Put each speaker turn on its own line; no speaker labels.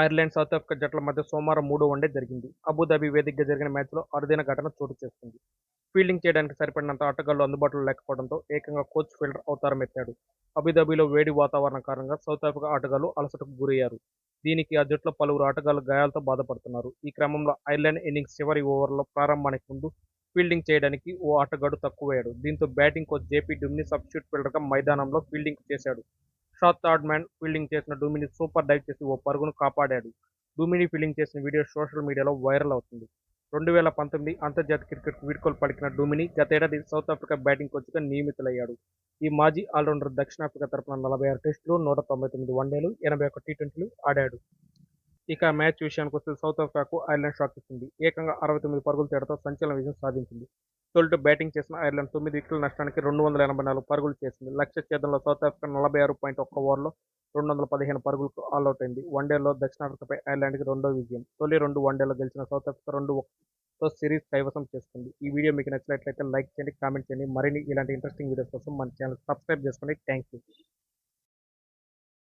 Ireland south Africa జట్ల మధ్య సోమవారం మూడో వన్డే జరిగింది. అబుదాబి వేదికగా జరిగిన మ్యాచ్లో అరుదైన ఘటన చోటు చేసుకుంది. ఫీల్డింగ్ చేయడానికి సరిపడినంత ఆటగాళ్ళు అందుబాటులో లేకపోవడంతో ఏకంగా కోచ్ ఫీల్డర్ అవతారం ఎత్తాడు. అబుదాబిలో వేడి వాతావరణం కారణంగా సౌత్ ఆఫ్రికా ఆటగాళ్ళు అలసటకు గురయ్యారు. దీనికి ఆ జట్లో పలువురు ఆటగాళ్ళు గాయాలతో బాధపడుతున్నారు. ఈ క్రమంలో ఐర్లాండ్ ఇన్నింగ్స్ చివరి ఓవర్లో ప్రారంభానికి ముందు ఫీల్డింగ్ చేయడానికి ఓ ఆటగాడు తక్కువయ్యాడు. దీంతో batting coach JP Duminy substitute ఫీల్డర్గా మైదానంలో ఫీల్డింగ్ చేశాడు. షార్ట్ థర్డ్ మ్యాన్ ఫీల్డింగ్ చేసిన డూమిని సూపర్ డైవ్ చేసి ఓ పరుగును కాపాడాడు. డూమిని ఫీల్డింగ్ చేసిన వీడియో సోషల్ మీడియాలో వైరల్ అవుతుంది. రెండు వేల పంతొమ్మిది అంతర్జాతీయ క్రికెట్ వీడ్కోలు పలికిన డూమిని గతేడాది సౌత్ ఆఫ్రికా బ్యాటింగ్ కోచ్గా నియమితులయ్యాడు. ఈ మాజీ ఆల్రౌండర్ దక్షిణాఫ్రికా తరపున నలభై ఆరు టెస్టులు నూట తొంభై తొమ్మిది వన్డేలు ఎనభై ఒక్క టీ ట్వంటీలు ఆడాడు. ఇక మ్యాచ్ విషయానికి వస్తే సౌత్ ఆఫ్రికాకు ఐర్లాండ్ షాక్ ఇచ్చింది ఏకంగా అరవై తొమ్మిది పరుగుల తేడాతో సంచలన విజయం సాధించింది. తొలుత బ్యాటింగ్ చేసిన ఐర్లాండ్ తొమ్మిది వికెట్ల నష్టానికి రెండు వందల ఎనభై నాలుగు పరుగులు చేసింది. లక్ష్య ఛేదంలో సౌత్ ఆఫ్రికా నలభై ఆరు పాయింట్ ఒక్క ఓవర్లో రెండు వందల పదిహేను పరుగులకు ఆల్అౌట్ అయింది. వన్డేలో దక్షిణాఫ్రికాపై ఐర్లాండ్కి రెండో విజయం. తొలి రెండు వన్డేలో గెలిచిన సౌత్ ఆఫ్రికా రెండు తో సిరీస్ కైవసం చేసుకుంది. ఈ వీడియో మీకు నచ్చినట్లయితే లైక్ చేయండి కామెంట్ చేయండి. మరిన్ని ఇలాంటి ఇంట్రెస్టింగ్ వీడియోస్ కోసం మన ఛానల్ సబ్స్క్రైబ్ చేసుకోండి థ్యాంక్ యూ